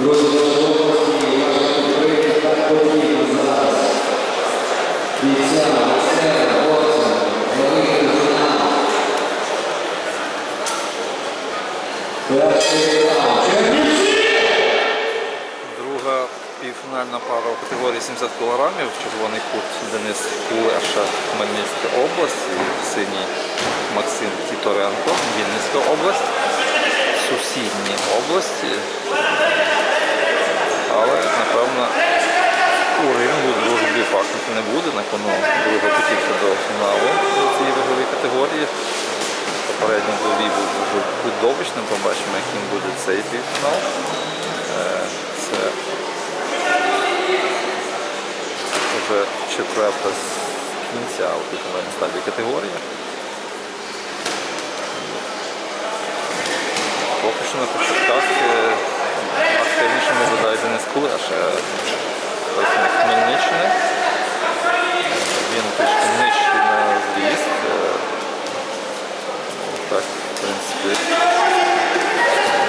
Друга півфінальна пара у категорії 70 кг. Червоний кут Денис Кулеша Хмельницька область. Синій Максим Тіторенко, Вінницька область. Сусідні області. Але, напевно, у дружбі пахнути не буде. На кону друга путівка до фіналу у цій ваговій категорії. Попередній двобій був дуже видовищним, побачимо, яким буде цей півфінал. Е, Це вже четверта з кінця у півфінальній стадії категорії. Поки що на початках е, активніше виглядає Денис Кулеш, представник Хмельниччини. Він трішки нижчий на зріст. е, Так, в принципі,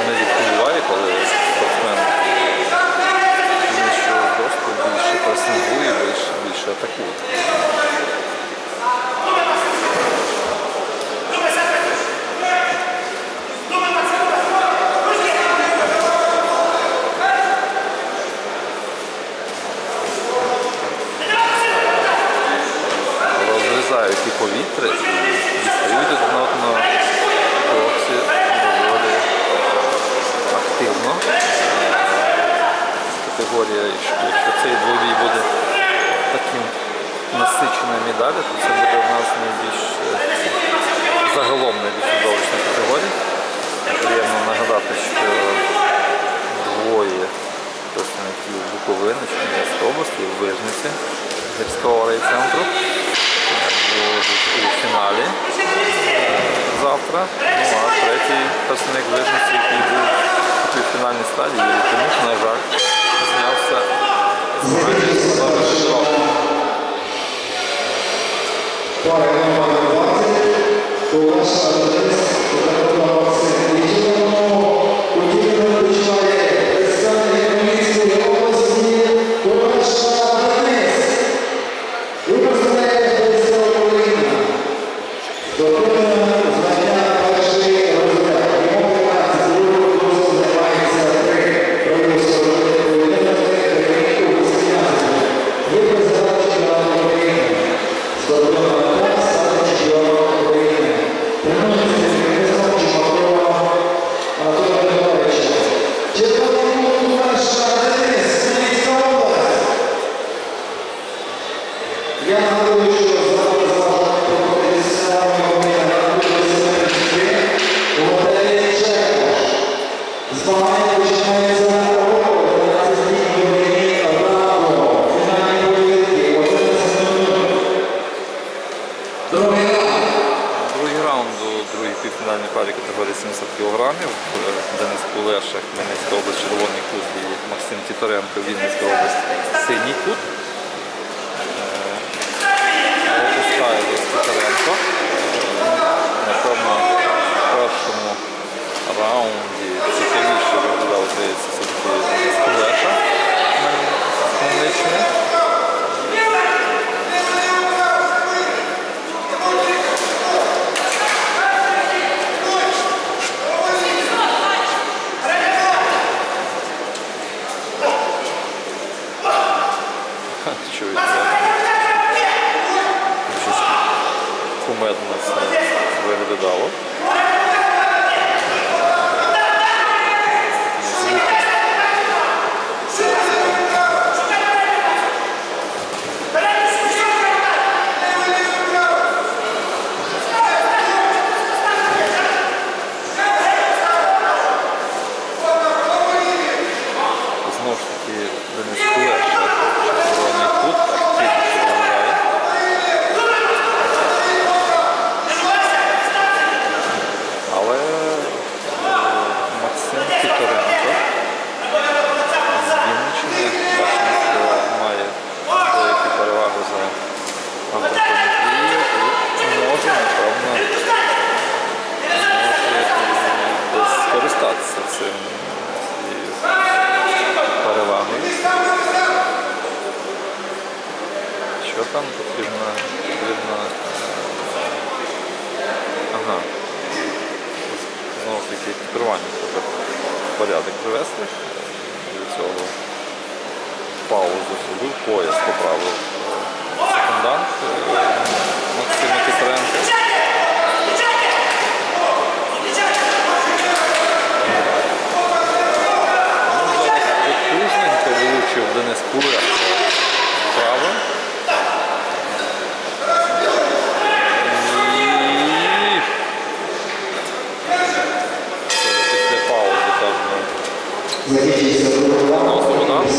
не відпливає, коли спортсмен нижчого зросту більше пресингує, більше, більше атакує. Розрізають і повітря і дістають один одного. Хлопці доволі активно. Категорія, якщо цей двобій буде таким насиченою медалі, то це буде одна з найбільш е, загалом найбільш видовищних категорій. Приємно нагадати, що двоє представників Буковини, Чернігівської області, в Вижниці гірського райцентру будуть у фіналі завтра. Ну а третій представник Вижниці, який був у півфінальній стадії, Тимуш, на жаль, знявся з змагання Півфінальній категорії 70 кг. Денис Кулеша, Хмельницька область, червоний кут і Максим Тіторенко, Вінницька область, синій кут. Випускає Опускає десь Тіторенко. Let's там потрібно? Потрібно. е, Ага. Знову ж таки керування треба в порядок привести. Для цього паузу, зробив пояс, поправив. Е, Секундант е, Максима Тітаренка. Ну, зараз потужненько вилучив Денис Куля. Право. І... Це вже після паузи там. Е,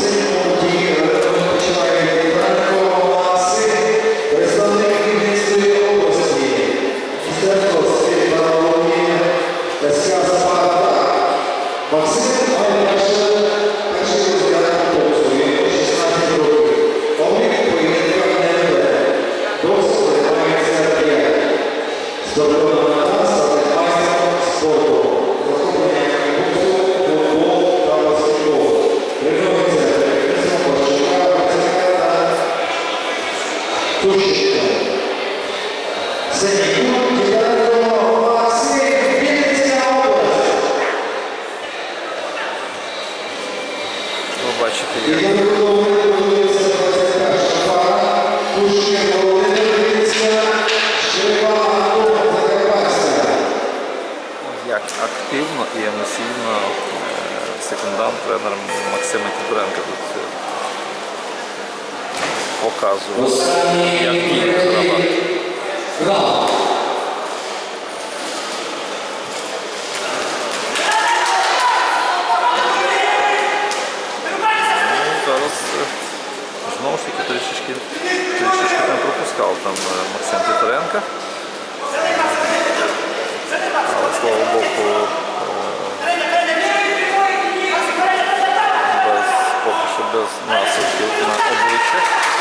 як активно і емоційно е, секундант тренер Максима Тітаренка тут е, показував, як діє граната. Ну, е, знову ж таки трішечки, там пропускав там е, Максим Титаренко. Але слава Богу, е, без, поки що на обличчях.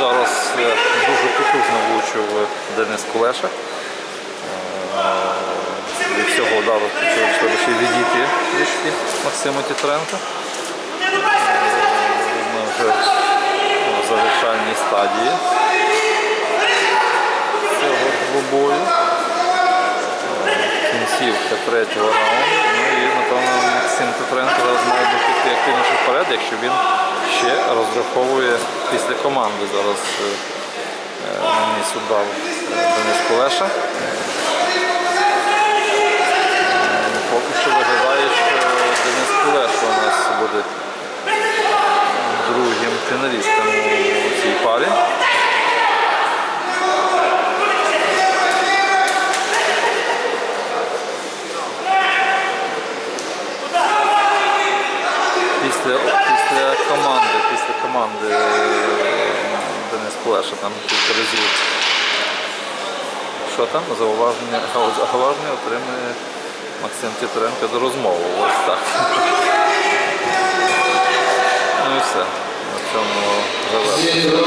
Зараз е, дуже потужно влучив Денис Кулеша. Е, Від цього удару ще відійти трішки Максиму Тітренко. Ми вже в завершальній стадії цього двобою. Кінцівка третього раунду. Ну і напевно Максим Петренко зараз має би піти активніше вперед, якщо він ще розраховує після команди. Зараз е, удар е, Денис Кулеша. Е, Поки що виглядає, що Кулеша у нас буде другим фіналістом у цій парі. Після, після команди, після команди е, Денис Кулеша там кілька разів. Що там? Зауваження, зауваження отримує Максим Тітаренко до розмови. Ось так. Ну і все. На цьому завершуємо.